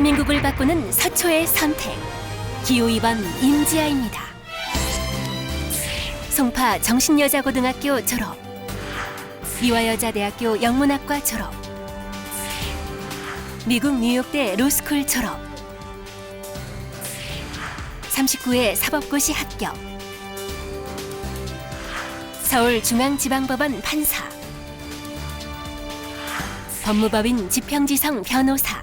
대한민국을 바꾸는 서초의 선택. 기호 2번 임지아입니다. 송파 정신여자고등학교 졸업. 이화여자대학교 영문학과 졸업. 미국 뉴욕대 로스쿨 졸업. 39회 사법고시 합격. 서울중앙지방법원 판사. 법무법인 지평지성 변호사.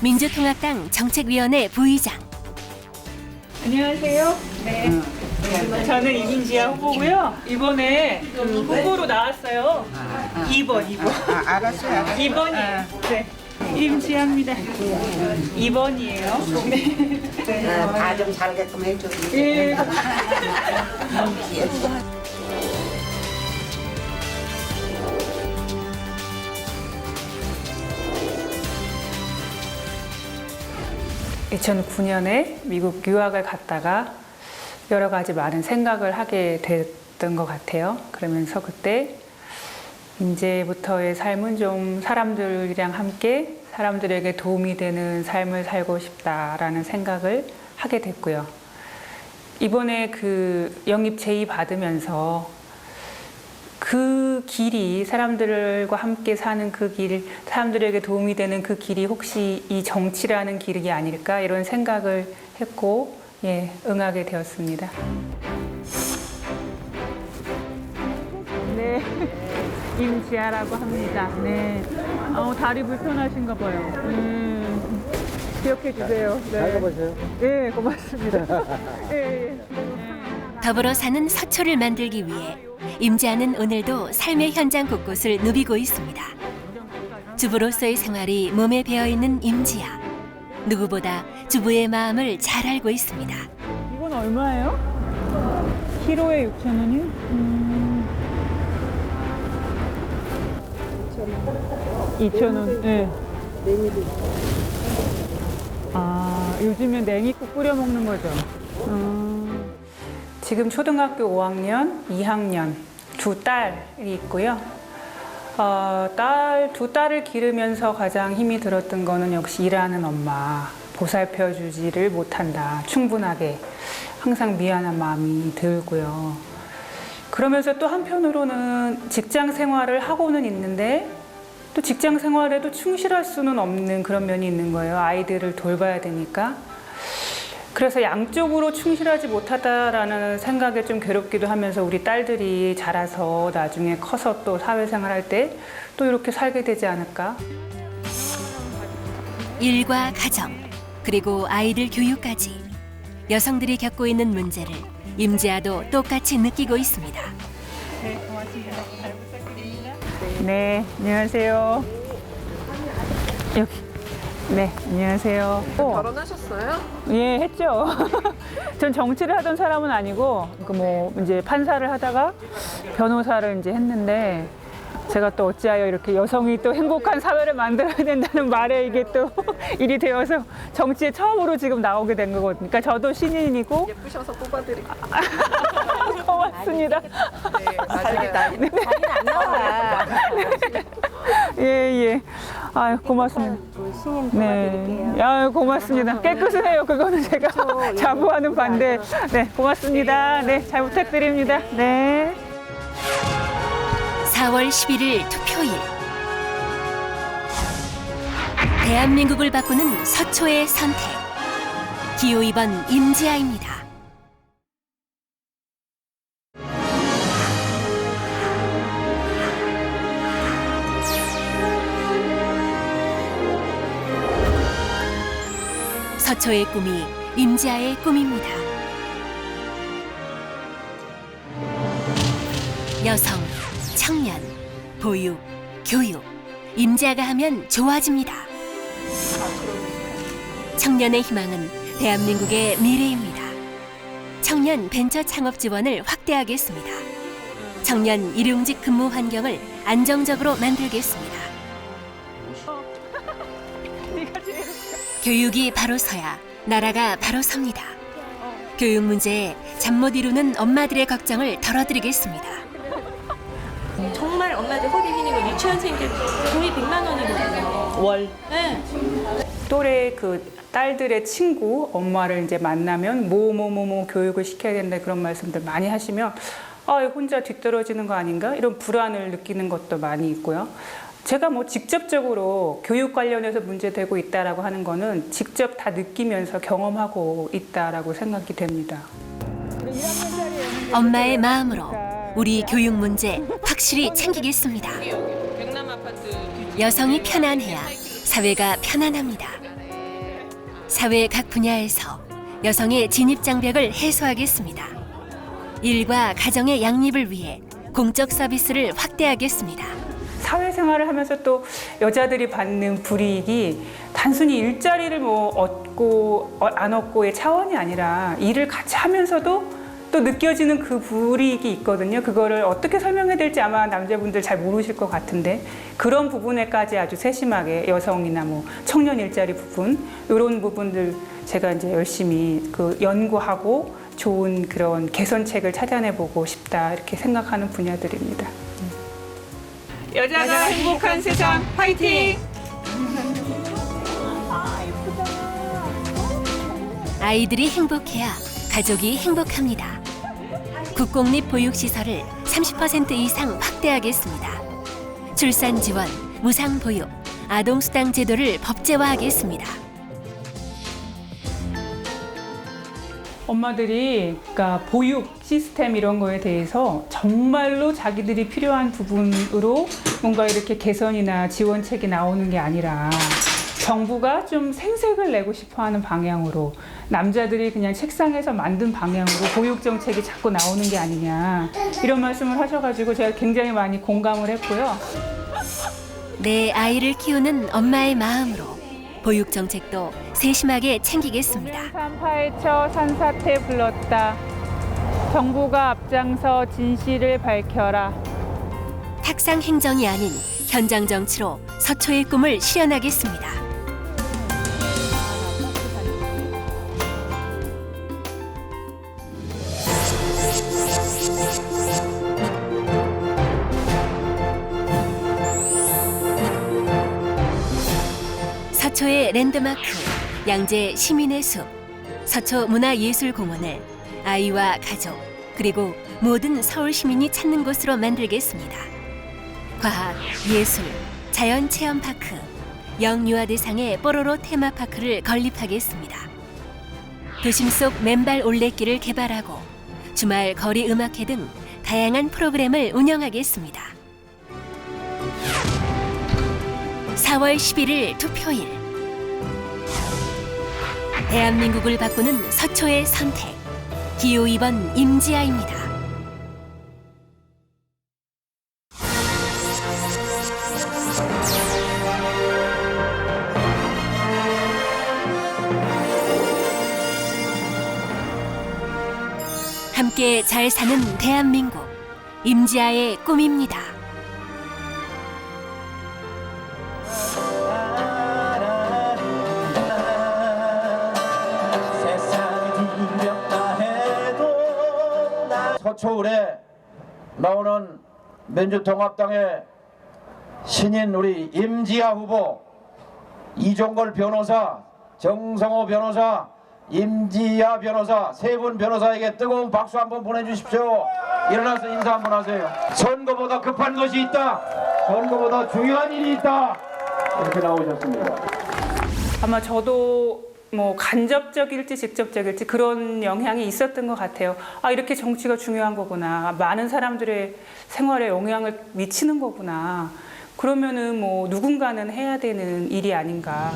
민주통합당 정책위원회 부의장. 안녕하세요. 네. 저는 이민지아 후보고요. 이번에 그 후보로 나왔어요. 2번, 2번. 아, 알았어요. 알았어요. 2번이에요. 네. 임지아입니다. 2번이에요. 네. 다 좀 살게끔 해줘. 예. (2009년에) 미국 유학을 갔다가 여러 가지 많은 생각을 하게 됐던 것 같아요 그러면서 그때 이제부터의 삶은 좀 사람들이랑 함께 사람들에게 도움이 되는 삶을 살고 싶다라는 생각을 하게 됐고요. 이번에 그 영입 제의 받으면서 그 길이 사람들과 함께 사는 그 길, 사람들에게 도움이 되는 그 길이 혹시 이 정치라는 길이 아닐까 이런 생각을 했고 예, 응하게 되었습니다. 네. 임지아라고 합니다. 네. 어, 다리 불편하신가 봐요. 음, 기억해 주세요. 네. 잘 가보세요. 네, 고맙습니다. 예, 예. 더불어 사는 서초를 만들기 위해 임지아는 오늘도 삶의 현장 곳곳을 누비고 있습니다. 주부로서의 생활이 몸에 배어 있는 임지아. 누구보다 주부의 마음을 잘 알고 있습니다. 이건 얼마예요? 키로에 6천 원이? 음. 2천 원. 네. 아, 요즘엔 냉이국 끓여 먹는 거죠. 음. 지금 초등학교 5학년, 2학년 두 딸이 있고요. 어, 딸, 두 딸을 기르면서 가장 힘이 들었던 거는 역시 일하는 엄마. 보살펴 주지를 못한다. 충분하게. 항상 미안한 마음이 들고요. 그러면서 또 한편으로는 직장 생활을 하고는 있는데 또 직장 생활에도 충실할 수는 없는 그런 면이 있는 거예요. 아이들을 돌봐야 되니까. 그래서 양쪽으로 충실하지 못하다라는 생각에 좀 괴롭기도 하면서 우리 딸들이 자라서 나중에 커서 또 사회생활 할때 또 이렇게 살게 되지 않을까. 일과 가정, 그리고 아이들 교육까지 여성들이 겪고 있는 문제를 임지아도 똑같이 느끼고 있습니다. 네, 고맙습니다. 잘 부탁드립니다. 네, 안녕하세요. 여기. 네, 안녕하세요. 결혼하셨어요? 예, 했죠. 전 정치를 하던 사람은 아니고, 그 뭐, 이제 판사를 하다가 변호사를 이제 했는데, 제가 또 어찌하여 이렇게 여성이 또 행복한 사회를 만들어야 된다는 말에 이게 또 일이 되어서 정치에 처음으로 지금 나오게 된 거거든요. 그러니까 저도 신인이고, 예쁘셔서 뽑아드릴게요. 고맙습니다. 네, 나중에 나 예, 예. 아유, 고맙습니다. 네. 도와드릴게요. 아유, 고맙습니다. 깨끗해요. 그거는 제가 자부하는 반대. 네, 고맙습니다. 네, 잘 부탁드립니다. 네. 4월 11일 투표일. 대한민국을 바꾸는 서초의 선택. 기호 2번 임지아입니다. 서초의 꿈이 임지아의 꿈입니다. 여성, 청년, 보육, 교육, 임지아가 하면 좋아집니다. 청년의 희망은 대한민국의 미래입니다. 청년 벤처 창업 지원을 확대하겠습니다. 청년 일용직 근무 환경을 안정적으로 만들겠습니다. 교육이 바로 서야 나라가 바로 섭니다. 교육 문제에 잠 못 이루는 엄마들의 걱정을 덜어드리겠습니다. 정말 엄마들 허리 휘는 거 유치원생들 거의 100만 원이거든요. 월. 네. 또래 그 딸들의 친구 엄마를 이제 만나면 뭐뭐뭐뭐 교육을 시켜야 된다 그런 말씀들 많이 하시면 아 혼자 뒤떨어지는 거 아닌가 이런 불안을 느끼는 것도 많이 있고요. 제가 뭐 직접적으로 교육 관련해서 문제되고 있다라고 하는 거는 직접 다 느끼면서 경험하고 있다라고 생각이 됩니다. 엄마의 마음으로 우리 교육 문제 확실히 챙기겠습니다. 여성이 편안해야 사회가 편안합니다. 사회 각 분야에서 여성의 진입 장벽을 해소하겠습니다. 일과 가정의 양립을 위해 공적 서비스를 확대하겠습니다. 사회생활을 하면서 또 여자들이 받는 불이익이 단순히 일자리를 뭐 얻고 어, 안 얻고의 차원이 아니라 일을 같이 하면서도 또 느껴지는 그 불이익이 있거든요. 그거를 어떻게 설명해야 될지 아마 남자분들 잘 모르실 것 같은데 그런 부분에까지 아주 세심하게 여성이나 뭐 청년 일자리 부분 이런 부분들 제가 이제 열심히 그 연구하고 좋은 그런 개선책을 찾아내보고 싶다 이렇게 생각하는 분야들입니다. 여자가 행복한 세상 파이팅! 아이들이 행복해야 가족이 행복합니다. 국공립 보육시설을 30% 이상 확대하겠습니다. 출산 지원, 무상 보육, 아동수당 제도를 법제화하겠습니다. 엄마들이 그러니까 보육 시스템 이런 거에 대해서 정말로 자기들이 필요한 부분으로 뭔가 이렇게 개선이나 지원책이 나오는 게 아니라 정부가 좀 생색을 내고 싶어 하는 방향으로 남자들이 그냥 책상에서 만든 방향으로 보육 정책이 자꾸 나오는 게 아니냐 이런 말씀을 하셔가지고 제가 굉장히 많이 공감을 했고요. 내 아이를 키우는 엄마의 마음으로 보육 정책도 세심하게 챙기겠습니다. 산파헤쳐 산사태 불렀다. 정부가 앞장서 진실을 밝혀라. 탁상 행정이 아닌 현장 정치로 서초의 꿈을 실현하겠습니다. 랜드마크 양재 시민의 숲 서초 문화예술공원을 아이와 가족 그리고 모든 서울 시민이 찾는 곳으로 만들겠습니다. 과학, 예술, 자연 체험 파크, 영유아 대상의 뽀로로 테마 파크를 건립하겠습니다. 도심 속 맨발 올레길을 개발하고 주말 거리 음악회 등 다양한 프로그램을 운영하겠습니다. 4월 11일 투표일 대한민국을 바꾸는 서초의 선택 기호 2번 임지아입니다. 함께 잘 사는 대한민국 임지아의 꿈입니다. 초울에 나오는 민주통합당의 신인 우리 임지아 후보 이종걸 변호사 정성호 변호사 임지아 변호사 세 분 변호사에게 뜨거운 박수 한번 보내주십시오. 일어나서 인사 한번 하세요. 선거보다 급한 것이 있다. 선거보다 중요한 일이 있다. 이렇게 나오셨습니다. 아마 저도 뭐 간접적일지 직접적일지 그런 영향이 있었던 것 같아요. 아, 이렇게 정치가 중요한 거구나. 많은 사람들의 생활에 영향을 미치는 거구나. 그러면은 뭐 누군가는 해야 되는 일이 아닌가.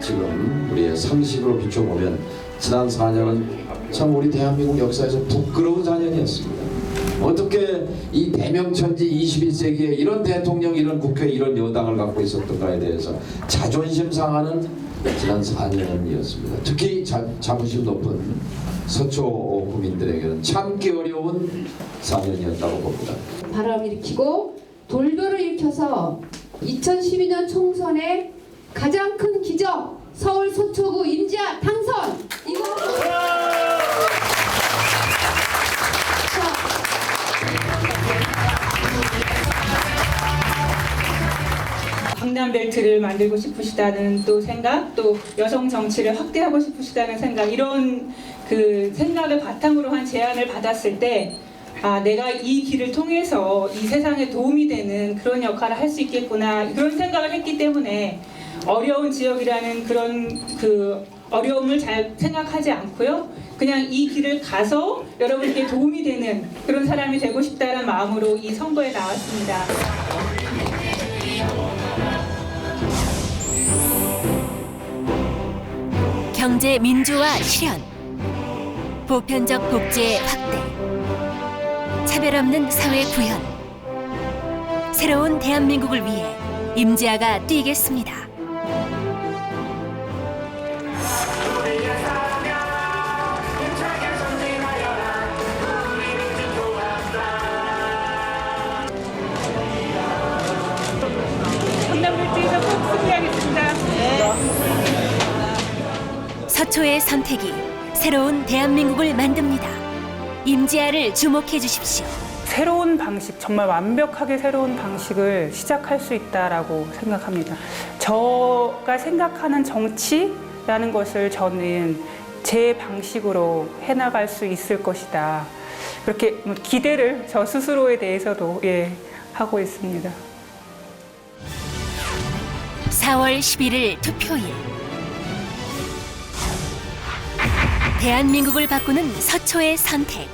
지금 우리의 상식으로 비춰보면 지난 4년은 참 우리 대한민국 역사에서 부끄러운 4년이었습니다. 어떻게 이 대명천지 21세기에 이런 대통령, 이런 국회, 이런 여당을 갖고 있었던가에 대해서 자존심 상하는 지난 4년이었습니다. 특히 자, 자부심 높은 서초 구민들에게는 참기 어려운 4년이었다고 봅니다. 바람 일으키고 돌변을 일으켜서 2012년 총선의 가장 큰 기적 서울 서초구 임지아 당선 이거 강남 벨트를 만들고 싶으시다는 또 생각, 또 여성 정치를 확대하고 싶으시다는 생각 이런 그 생각을 바탕으로 한 제안을 받았을 때 아, 내가 이 길을 통해서 이 세상에 도움이 되는 그런 역할을 할 수 있겠구나 그런 생각을 했기 때문에 어려운 지역이라는 그런 그 어려움을 잘 생각하지 않고요. 그냥 이 길을 가서 여러분께 도움이 되는 그런 사람이 되고 싶다는 마음으로 이 선거에 나왔습니다. 경제 민주화 실현, 보편적 복지의 확대, 차별 없는 사회 구현, 새로운 대한민국을 위해 임지아가 뛰겠습니다. 서초의 선택이 새로운 대한민국을 만듭니다. 임지아를 주목해 주십시오. 새로운 방식, 정말 완벽하게 새로운 방식을 시작할 수 있다라고 생각합니다. 저가 생각하는 정치라는 것을 저는 제 방식으로 해나갈 수 있을 것이다. 그렇게 뭐 기대를 저 스스로에 대해서도 예, 하고 있습니다. 4월 11일 투표일. 대한민국을 바꾸는 서초의 선택.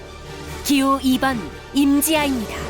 기호 2번 임지아입니다.